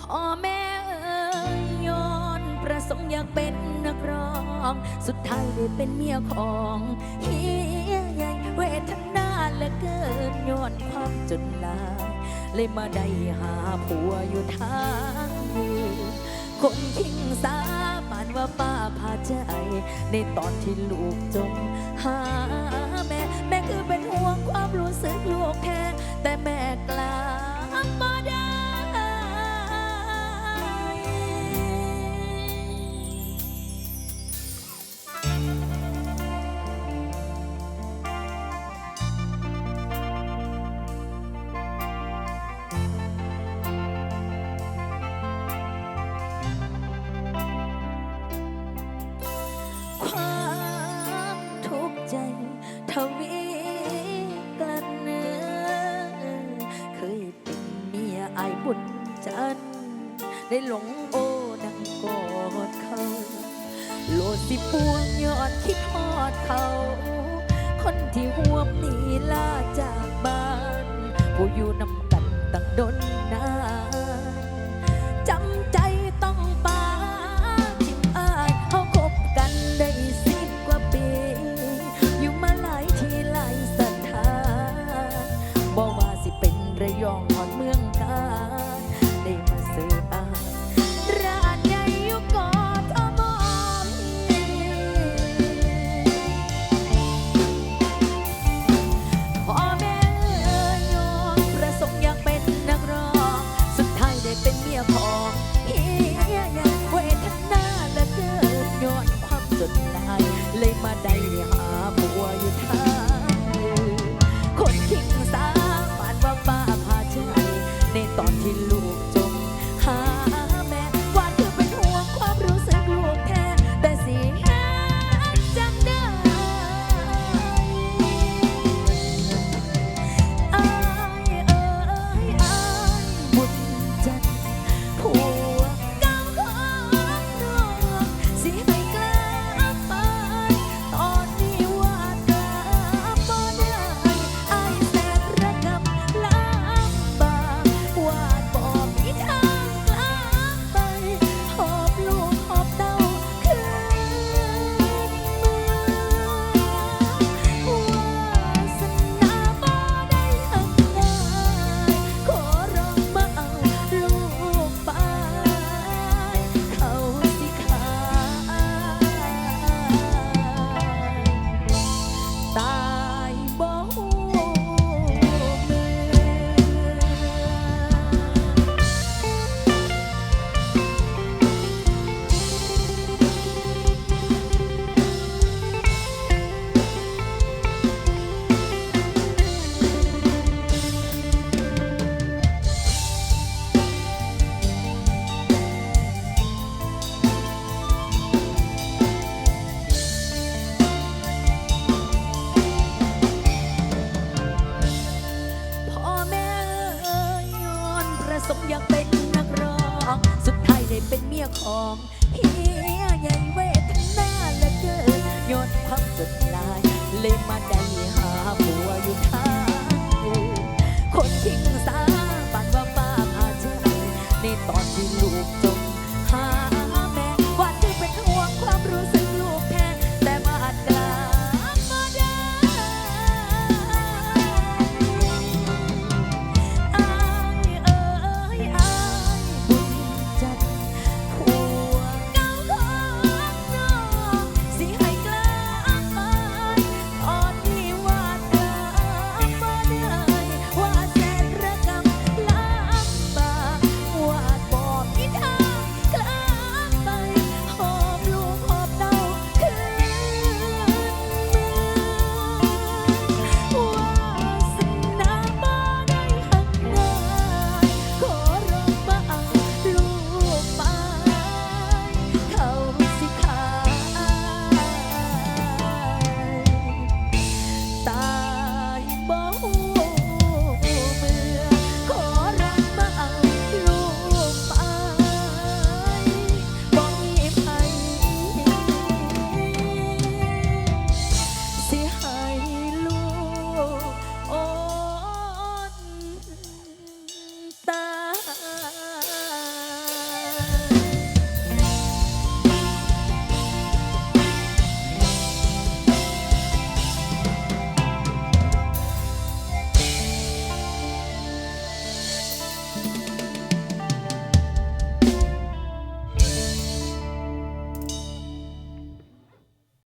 พ่อแม่เอ่ยย้อนประสงค์อยากเป็นนักร้อง สุดท้ายได้เป็นเมียของเฮียใหญ่เวทนาเหลือเกินย้อนความจนลาย เลยมาได้หาผัวอยู่ทางอื่นคนทิ้งสาปานว่าป้าพาใจ ในตอนที่ลูกจมหาแม่ แม่คือเป็นห่วงความรู้สึกลู อายบุญจันทร์ได้หลงโอ้นังกอดเขาโลดสิพวงยอดคิดทอดเขา คนที่ห่วมหนีลาจากบ้านผู้อยู่นำกันตั้งดนนานจำใจต้องปาทิมอายเขาคบกันได้สิบกว่าปี อยู่มาหลายที่หลายสถานบอกว่าสิเป็นระยอง เล สงอยากเป็นนักร้อง สุดท้ายได้เป็นเมียของเฮียใหญ่เวทนาและเกินย้อนความจดลายเลยมาได้หา